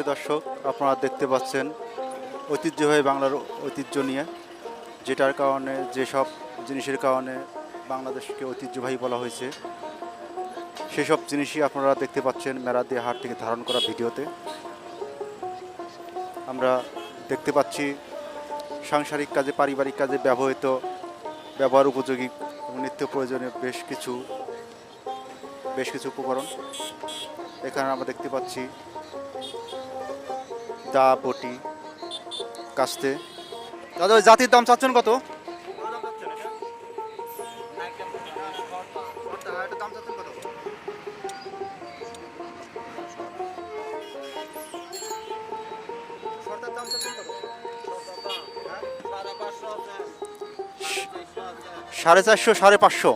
সুপ্রিয় দর্শক, আপনারা দেখতে পাচ্ছেন ঐতিহ্যবাহী বাংলার ঐতিহ্য নিয়ে, যেটার কারণে যেসব জিনিসের কারণে বাংলাদেশকে ঐতিহ্যবাহী বলা হয়েছে, সেসব জিনিসই আপনারা দেখতে পাচ্ছেন মেরাদি হাট থেকে ধারণ করা ভিডিওতে। আমরা দেখতে পাচ্ছি সাংসারিক কাজে, পারিবারিক কাজে ব্যবহৃত, ব্যবহার উপযোগী নিত্য প্রয়োজনীয় বেশ কিছু বেশ কিছু উপকরণ। এখানে আমরা দেখতে পাচ্ছি দা বটি কাস্তে। দাদা, ওই জাতির দাম চাচ্ছেন কত? সাড়ে চারশো, সাড়ে পাঁচশো।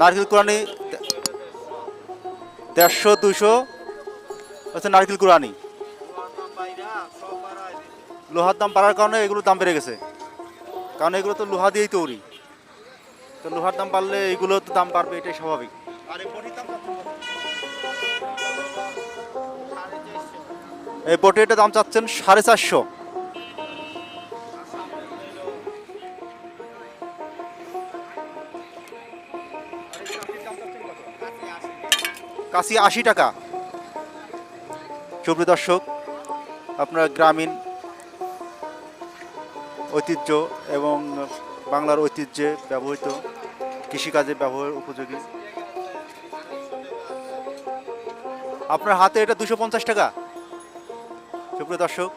নারকেল কোরআনি দেড়শো দুশো হচ্ছে নারকেল কোরআনি লোহার দাম বাড়ার কারণে এগুলোর দাম বেড়ে গেছে। কারণ এগুলো তো লোহা দিয়েই তৈরি। তো লোহার দাম বাড়লে এগুলো তো দাম বাড়বে, এটাই স্বাভাবিক। এই বটিটার দাম চাচ্ছেন সাড়ে চারশো। কাশি আশি টাকা। সুপ্রিয় দর্শক, আপনার গ্রামীণ ঐতিহ্য এবং বাংলার ঐতিহ্যে ব্যবহৃত কৃষিকাজে ব্যবহার উপযোগী। আপনার হাতে এটা দুশো পঞ্চাশ টাকা। সুপ্রিয় দর্শক,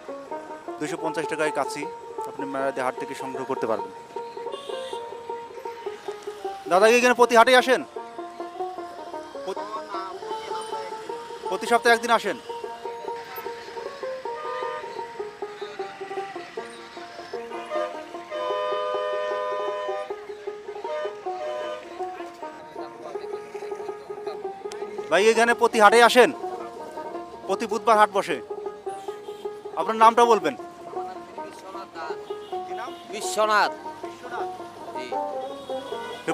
দুশো পঞ্চাশ টাকায় কাছি আপনি মেরাদি হাট থেকে সংগ্রহ করতে পারবেন। দাদা কি এখানে প্রতি হাটে আসেন? প্রতি সপ্তাহে একদিন আসেন। ভাই এখানে প্রতি হাটে আসেন? প্রতি বুধবার হাট বসে। আপনার নামটা বলবেন? বিশ্বনাথ।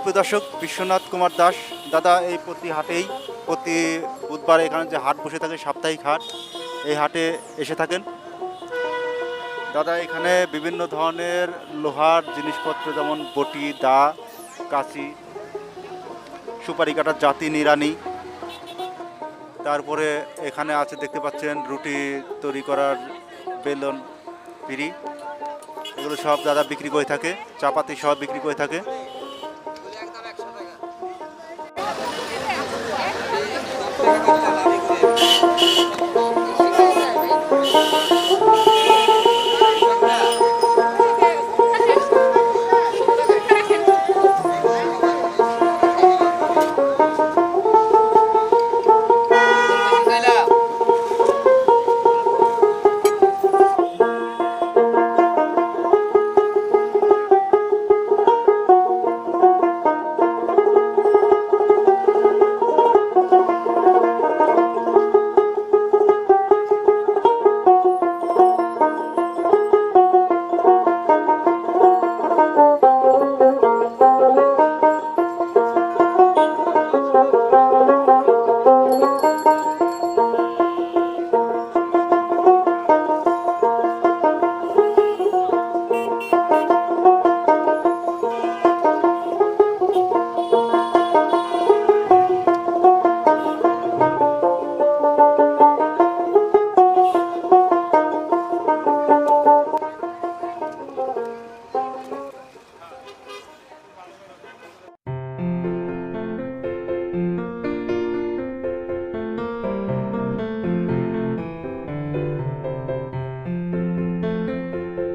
দর্শক, বিশ্বনাথ কুমার দাস, দাদা, এই প্রতি হাটেই, প্রতি বুধবার এখানে যে হাট বসে থাকে, সাপ্তাহিক হাট, এই হাটে এসে থাকেন। দাদা, এখানে বিভিন্ন ধরনের লোহার জিনিসপত্র যেমন বটি, দা, কাঁচি, সুপারি কাটার জাতি নিরানি তারপরে এখানে আছে, দেখতে পাচ্ছেন, রুটি তৈরি করার বেলন, পিড়ি। এগুলো সব দাদা বিক্রি করে থাকে, চাপাতি সব বিক্রি করে থাকে। ってくれたら